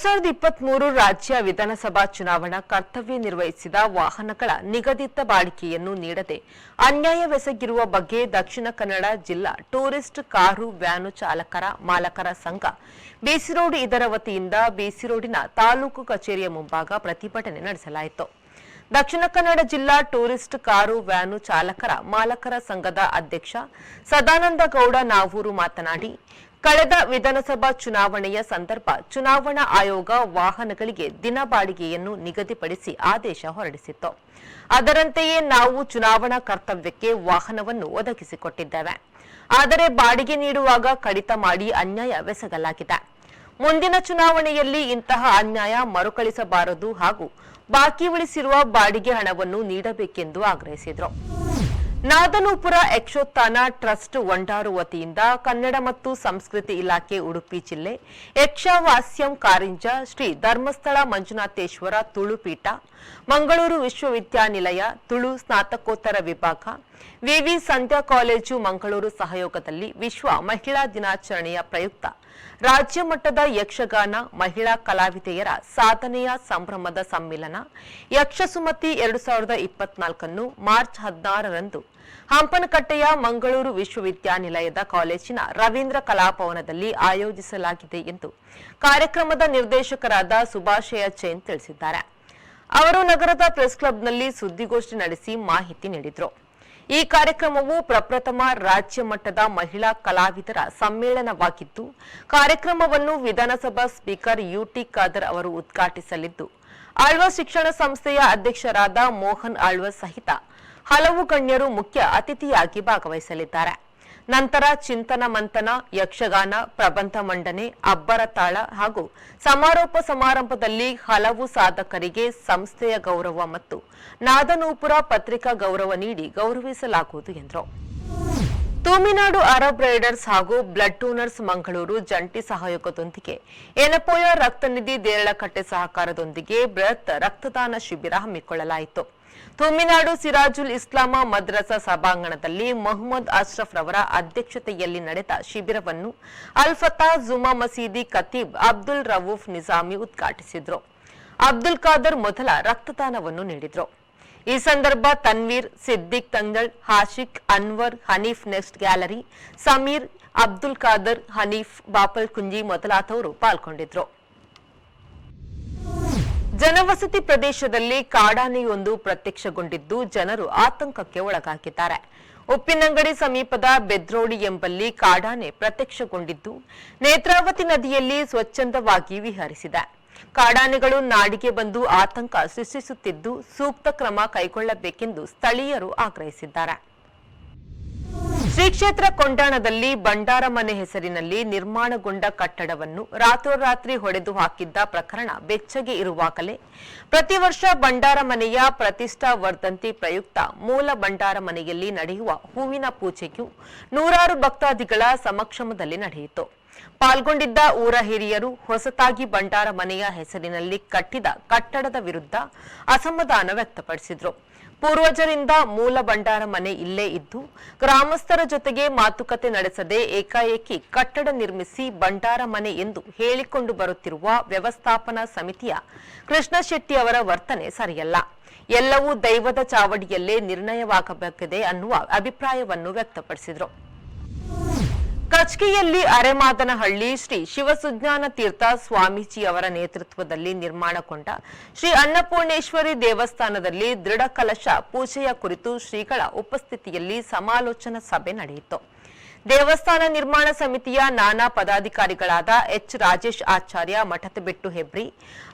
ಎರಡ್ ಸಾವಿರದ ಇಪ್ಪತ್ತ್ ಮೂರು ರಾಜ್ಯ ವಿಧಾನಸಭಾ ಚುನಾವಣಾ ಕರ್ತವ್ಯ ನಿರ್ವಹಿಸಿದ ವಾಹನಗಳ ನಿಗದಿತ ಬಾಳಿಕೆಯನ್ನು ನೀಡದೆ ಅನ್ಯಾಯವೆಸಗಿರುವ ಬಗ್ಗೆ ದಕ್ಷಿಣ ಕನ್ನಡ ಜಿಲ್ಲಾ ಟೂರಿಸ್ಟ್ ಕಾರು ವ್ಯಾನು ಚಾಲಕರ ಮಾಲಕರ ಸಂಘ ಬಿಸಿರೋಡ್ ಇದರ ವತಿಯಿಂದ ಬೇಸಿರೋಡಿನ ತಾಲೂಕು ಕಚೇರಿಯ ಮುಂಭಾಗ ಪ್ರತಿಭಟನೆ ನಡೆಸಲಾಯಿತು. ದಕ್ಷಿಣ ಕನ್ನಡ ಜಿಲ್ಲಾ ಟೂರಿಸ್ಟ್ ಕಾರು ವ್ಯಾನು ಚಾಲಕರ ಮಾಲಕರ ಸಂಘದ ಅಧ್ಯಕ್ಷ ಸದಾನಂದ ಗೌಡ ನಾವೂರು ಮಾತನಾಡಿ ಕಳೆದ ವಿಧಾನಸಭಾ ಚುನಾವಣೆಯ ಸಂದರ್ಭ ಚುನಾವಣಾ ಆಯೋಗ ವಾಹನಗಳಿಗೆ ದಿನ ಬಾಡಿಗೆಯನ್ನು ನಿಗದಿಪಡಿಸಿ ಆದೇಶ ಹೊರಡಿಸಿತ್ತು. ಅದರಂತೆಯೇ ನಾವು ಚುನಾವಣಾ ಕರ್ತವ್ಯಕ್ಕೆ ವಾಹನವನ್ನು ಒದಗಿಸಿಕೊಟ್ಟಿದ್ದೇವೆ. ಆದರೆ ಬಾಡಿಗೆ ನೀಡುವಾಗ ಕಡಿತ ಮಾಡಿ ಅನ್ಯಾಯವೆಸಗಲಾಗಿದೆ ಮುಂದಿನ ಚುನಾವಣೆಯಲ್ಲಿ ಇಂತಹ ಅನ್ಯಾಯ ಮರುಕಳಿಸಬಾರದು ಹಾಗೂ ಬಾಕಿ ಉಳಿಸಿರುವ ಬಾಡಿಗೆ ಹಣವನ್ನು ನೀಡಬೇಕೆಂದು ಆಗ್ರಹಿಸಿದರು. ನಾದನೂಪುರ ಯಕ್ಷೋತ್ಥಾನ ಟ್ರಸ್ಟ್ ಒಂಡಾರು ವತಿಯಿಂದ ಕನ್ನಡ ಮತ್ತು ಸಂಸ್ಕೃತಿ ಇಲಾಖೆ ಉಡುಪಿ ಜಿಲ್ಲೆ ಯಕ್ಷವಾಸ್ಯಂ ಕಾರಿಂಜ ಶ್ರೀ ಧರ್ಮಸ್ಥಳ ಮಂಜುನಾಥೇಶ್ವರ ತುಳುಪೀಠ ಮಂಗಳೂರು ವಿಶ್ವವಿದ್ಯಾನಿಲಯ ತುಳು ಸ್ನಾತಕೋತ್ತರ ವಿಭಾಗ ವಿವಿ ಸಂಧ್ಯಾ ಕಾಲೇಜು ಮಂಗಳೂರು ಸಹಯೋಗದಲ್ಲಿ ವಿಶ್ವ ಮಹಿಳಾ ದಿನಾಚರಣೆಯ ಪ್ರಯುಕ್ತ ರಾಜ್ಯ ಮಟ್ಟದ ಯಕ್ಷಗಾನ, ಮಹಿಳಾ ಕಲಾವಿದೆಯರ ಸಾಧನೆಯ ಸಂಭ್ರಮದ ಸಮ್ಮಿಲನ ಯಕ್ಷಸುಮತಿ ಎರಡು ಸಾವಿರದ ಇಪ್ಪತ್ನಾಲ್ಕನ್ನು ಮಾರ್ಚ್ ಹದಿನಾರರಂದು ಹಂಪನಕಟ್ಟೆಯ ಮಂಗಳೂರು ವಿಶ್ವವಿದ್ಯಾನಿಲಯದ ಕಾಲೇಜಿನ ರವೀಂದ್ರ ಕಲಾಭವನದಲ್ಲಿ ಆಯೋಜಿಸಲಾಗಿದೆ ಎಂದು ಕಾರ್ಯಕ್ರಮದ ನಿರ್ದೇಶಕರಾದ ಸುಭಾಷಯ ಜೈನ್ ತಿಳಿಸಿದ್ದಾರೆ. ಅವರು ನಗರದ ಪ್ರೆಸ್ ಕ್ಲಬ್ನಲ್ಲಿ ಸುದ್ದಿಗೋಷ್ಠಿ ನಡೆಸಿ ಮಾಹಿತಿ ನೀಡಿದರು. ಈ ಕಾರ್ಯಕ್ರಮವು ಪ್ರಪ್ರಥಮ ರಾಜ್ಯ ಮಟ್ಟದ ಮಹಿಳಾ ಕಲಾವಿದರ ಸಮ್ಮೇಳನವಾಗಿದ್ದು, ಕಾರ್ಯಕ್ರಮವನ್ನು ವಿಧಾನಸಭಾ ಸ್ಪೀಕರ್ ಯುಟಿ ಖಾದರ್ ಅವರು ಉದ್ಘಾಟಿಸಲಿದ್ದು, ಆಳ್ವ ಶಿಕ್ಷಣ ಸಂಸ್ಥೆಯ ಅಧ್ಯಕ್ಷರಾದ ಮೋಹನ್ ಆಳ್ವ ಸಹಿತ ಹಲವು ಗಣ್ಯರು ಮುಖ್ಯ ಅತಿಥಿಯಾಗಿ ಭಾಗವಹಿಸಲಿದ್ದಾರೆ. ನಂತರ ಚಿಂತನ ಮಂಥನ, ಯಕ್ಷಗಾನ, ಪ್ರಬಂಧ ಮಂಡನೆ, ಅಬ್ಬರ ತಾಳ ಹಾಗೂ ಸಮಾರೋಪ ಸಮಾರಂಭದಲ್ಲಿ ಹಲವು ಸಾಧಕರಿಗೆ ಸಂಸ್ಥೆಯ ಗೌರವ ಮತ್ತು ನಾದನೂಪುರ ಪತ್ರಿಕಾ ಗೌರವ ನೀಡಿ ಗೌರವಿಸಲಾಗುವುದು ಎಂದರು. ತೂಮಿನಾಡು ಅರಬ್ ರೈಡರ್ಸ್ ಹಾಗೂ ಬ್ಲಡ್ ಡೋನರ್ಸ್ ಮಂಗಳೂರು ಜಂಟಿ ಸಹಯೋಗದೊಂದಿಗೆ ಎನಪೋಯ ರಕ್ತನಿಧಿ ದೇರಳಕಟ್ಟೆ ಸಹಕಾರದೊಂದಿಗೆ ಬೃಹತ್ ರಕ್ತದಾನ ಶಿಬಿರ ಹಮ್ಮಿಕೊಳ್ಳಲಾಯಿತು. ತೂಮಿನಾಡು ಸಿರಾಜುಲ್ ಇಸ್ಲಾಮ ಮದ್ರಸಾ ಸಭಾಂಗಣದಲ್ಲಿ ಮೊಹಮ್ಮದ್ ಅಶ್ರಫ್ ರವರ ಅಧ್ಯಕ್ಷತೆಯಲ್ಲಿ ನಡೆದ ಶಿಬಿರವನ್ನು ಅಲ್ಫತಾ ಜುಮಾ ಮಸೀದಿ ಖತೀಬ್ ಅಬ್ದುಲ್ ರವೂಫ್ ನಿಜಾಮಿ ಉದ್ಘಾಟಿಸಿದ್ರು. ಅಬ್ದುಲ್ ಖಾದರ್ ಮೊದಲ ರಕ್ತದಾನವನ್ನು ನೀಡಿದ್ರು. ಈ ಸಂದರ್ಭ ತನ್ವೀರ್, ಸಿದ್ದಿಕ್ ತಂಗಳ್, ಹಾಶಿಕ್, ಅನ್ವರ್, ಹನೀಫ್ ನೆಕ್ಸ್ಟ್ ಗ್ಯಾಲರಿ, ಸಮೀರ್, ಅಬ್ದುಲ್ ಖಾದರ್, ಹನೀಫ್, ಬಾಪಲ್ ಕುಂಜಿ ಮೊದಲಾದವರು ಪಾಲ್ಗೊಂಡಿದ್ರು. ಜನವಸತಿ ಪ್ರದೇಶದಲ್ಲಿ ಕಾಡಾನೆಯೊಂದು ಪ್ರತ್ಯಕ್ಷಗೊಂಡಿದ್ದು ಜನರು ಆತಂಕಕ್ಕೆ ಒಳಗಾಗಿದ್ದಾರೆ. ಉಪ್ಪಿನಂಗಡಿ ಸಮೀಪದ ಬೆದ್ರೋಡಿ ಎಂಬಲ್ಲಿ ಕಾಡಾನೆ ಪ್ರತ್ಯಕ್ಷಗೊಂಡಿದ್ದು ನೇತ್ರಾವತಿ ನದಿಯಲ್ಲಿ ಸ್ವಚ್ಛಂದವಾಗಿ ವಿಹರಿಸಿದೆ. ಕಾಡಾನೆಗಳು ನಾಡಿಗೆ ಬಂದು ಆತಂಕ ಸೃಷ್ಟಿಸುತ್ತಿದ್ದು ಸೂಕ್ತ ಕ್ರಮ ಕೈಗೊಳ್ಳಬೇಕೆಂದು ಸ್ಥಳೀಯರು ಆಗ್ರಹಿಸಿದ್ದಾರೆ. ಶ್ರೀ ಕ್ಷೇತ್ರ ಕೊಂಡಾಣದಲ್ಲಿ ಬಂಡಾರ ಮನೆ ಹೆಸರಿನಲ್ಲಿ ನಿರ್ಮಾಣಗೊಂಡ ಕಟ್ಟಡವನ್ನು ರಾತ್ರೋರಾತ್ರಿ ಹೊಡೆದು ಹಾಕಿದ್ದ ಪ್ರಕರಣ ಬೆಚ್ಚಗೆ ಇರುವಾಗಲೇ. ಪ್ರತಿ ವರ್ಷ ಬಂಡಾರ ಮನೆಯ ಪ್ರತಿಷ್ಠಾ ವರ್ಧಂತಿ ಪ್ರಯುಕ್ತ ಮೂಲ ಬಂಡಾರ ಮನೆಯಲ್ಲಿ ನಡೆಯುವ ಹೂವಿನ ಪೂಜೆಗೂ ನೂರಾರು ಭಕ್ತಾದಿಗಳ ಸಮಕ್ಷಮದಲ್ಲಿ ನಡೆಯಿತು. ಪಾಲ್ಗೊಂಡಿದ್ದ ಊರ ಹಿರಿಯರು ಹೊಸತಾಗಿ ಬಂಡಾರ ಮನೆಯ ಹೆಸರಿನಲ್ಲಿ ಕಟ್ಟಿದ ಕಟ್ಟಡದ ವಿರುದ್ಧ ಅಸಮಾಧಾನ ವ್ಯಕ್ತಪಡಿಸಿದ್ರು. ಪೂರ್ವಜರಿಂದ ಮೂಲ ಬಂಡಾರ ಮನೆ ಇಲ್ಲೇ ಇದ್ದು, ಗ್ರಾಮಸ್ಥರ ಜೊತೆಗೆ ಮಾತುಕತೆ ನಡೆಸದೆ ಏಕಾಏಕಿ ಕಟ್ಟಡ ನಿರ್ಮಿಸಿ ಭಂಡಾರ ಮನೆ ಎಂದು ಹೇಳಿಕೊಂಡು ಬರುತ್ತಿರುವ ವ್ಯವಸ್ಥಾಪನಾ ಸಮಿತಿಯ ಕೃಷ್ಣಶೆಟ್ಟಿ ಅವರ ವರ್ತನೆ ಸರಿಯಲ್ಲ. ಎಲ್ಲವೂ ದೈವದ ಚಾವಡಿಯಲ್ಲೇ ನಿರ್ಣಯವಾಗಬೇಕಿದೆ ಅನ್ನುವ ಅಭಿಪ್ರಾಯವನ್ನು ವ್ಯಕ್ತಪಡಿಸಿದರು. ಕಚ್ಕಿಯಲ್ಲಿ ಅರೆಮಾದನಹಳ್ಳಿ ಶ್ರೀ ಶಿವಸುಜ್ಞಾನ ತೀರ್ಥ ಸ್ವಾಮೀಜಿ ಅವರ ನೇತೃತ್ವದಲ್ಲಿ ನಿರ್ಮಾಣಗೊಂಡ ಶ್ರೀ ಅನ್ನಪೂರ್ಣೇಶ್ವರಿ ದೇವಸ್ಥಾನದಲ್ಲಿ ದೃಢ ಕಲಶ ಪೂಜೆಯ ಕುರಿತು ಶ್ರೀಗಳ ಉಪಸ್ಥಿತಿಯಲ್ಲಿ ಸಮಾಲೋಚನಾ ಸಭೆ ನಡೆಯಿತು. ದೇವಸ್ಥಾನ ನಿರ್ಮಾಣ ಸಮಿತಿಯ ನಾನಾ ಪದಾಧಿಕಾರಿಗಳಾದ ಎಚ್ ರಾಜೇಶ್ ಆಚಾರ್ಯ ಮಠದಬೆಟ್ಟು ಹೆಬ್ರಿ,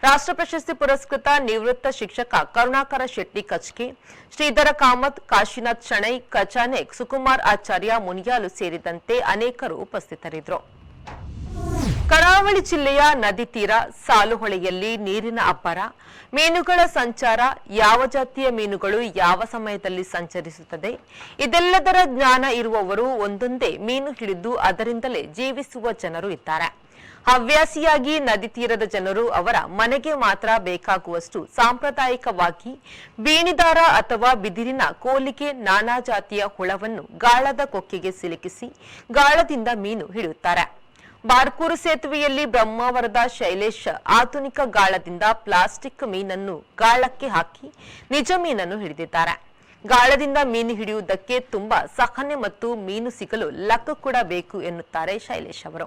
ರಾಷ್ಟ್ರ ಪ್ರಶಸ್ತಿ ಪುರಸ್ಕೃತ ನಿವೃತ್ತ ಶಿಕ್ಷಕ ಕರುಣಾಕರ ಶೆಟ್ಟಿ ಕಚ್ಕಿ ಶ್ರೀಧರ ಕಾಮತ್, ಕಾಶಿನಾಥ್ ಶಣೈ ಕಚಾನೆಕ್ ಸುಕುಮಾರ್ ಆಚಾರ್ಯ, ಮುನಿಯಾಲು ಸೇರಿದಂತೆ ಅನೇಕರು ಉಪಸ್ಥಿತರಿದ್ದರು. ಕರಾವಳಿ ಜಿಲ್ಲೆಯ ನದಿ ತೀರ ಸಾಲುಹೊಳೆಯಲ್ಲಿ ನೀರಿನ ಅಬ್ಬರ. ಮೀನುಗಳ ಸಂಚಾರ, ಯಾವ ಜಾತಿಯ ಮೀನುಗಳು ಯಾವ ಸಮಯದಲ್ಲಿ ಸಂಚರಿಸುತ್ತದೆ? ಇದೆಲ್ಲದರ ಜ್ಞಾನ ಇರುವವರು ಒಂದೊಂದೇ ಮೀನು ಹಿಡಿದು ಅದರಿಂದಲೇ ಜೀವಿಸುವ ಜನರು ಇದ್ದಾರೆ. ಹವ್ಯಾಸಿಯಾಗಿ ನದಿ ತೀರದ ಜನರು ಅವರ ಮನೆಗೆ ಮಾತ್ರ ಬೇಕಾಗುವಷ್ಟು ಸಾಂಪ್ರದಾಯಿಕವಾಗಿ ಬೀಣಿದಾರ ಅಥವಾ ಬಿದಿರಿನ ಕೋಲಿಗೆ ನಾನಾ ಜಾತಿಯ ಹುಳವನ್ನು ಗಾಳದ ಕೊಕ್ಕೆಗೆ ಸಿಲುಕಿಸಿ ಗಾಳದಿಂದ ಮೀನು ಹಿಡಿಯುತ್ತಾರೆ. ಬಾರ್ಕೂರು ಸೇತುವೆಯಲ್ಲಿ ಬ್ರಹ್ಮಾವರದ ಶೈಲೇಶ್ ಆಧುನಿಕ ಗಾಳದಿಂದ ಪ್ಲಾಸ್ಟಿಕ್ ಮೀನನ್ನು ಗಾಳಕ್ಕೆ ಹಾಕಿ ನಿಜ ಮೀನನ್ನು ಹಿಡಿದಿದ್ದಾರೆ. ಗಾಳದಿಂದ ಮೀನು ಹಿಡಿಯುವುದಕ್ಕೆ ತುಂಬಾ ಸಹನೆ ಮತ್ತು ಮೀನು ಸಿಗಲು ಲಕ್ಕ ಕೂಡ ಬೇಕು ಎನ್ನುತ್ತಾರೆ ಶೈಲೇಶ್ ಅವರು.